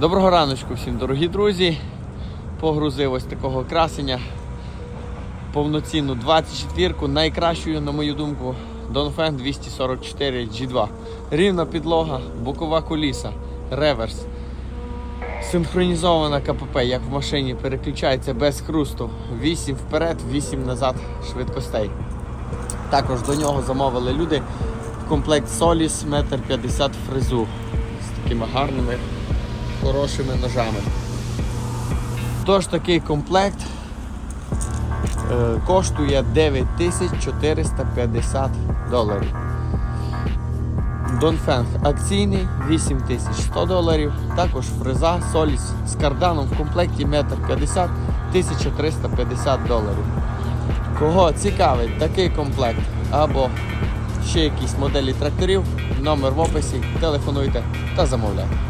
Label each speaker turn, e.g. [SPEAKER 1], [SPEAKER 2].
[SPEAKER 1] Доброго раночку всім, дорогі друзі. Погрузив ось такого красення. Повноцінну 24-ку, найкращою, на мою думку, Донфен 244 G2. Рівна підлога, бокова коліса, реверс. Синхронізована КПП, як в машині, переключається без хрусту. 8 вперед, 8 назад швидкостей. Також до нього замовили люди комплект Solis 1,50 м фрезу з такими гарними, хорошими ножами. Тож такий комплект е, коштує 9450 доларів. Донфенг акційний 8100 доларів. Також фреза Solis з карданом в комплекті 1,50 м 1350 доларів. Кого цікавить такий комплект або ще якісь моделі тракторів, номер в описі, телефонуйте та замовляйте.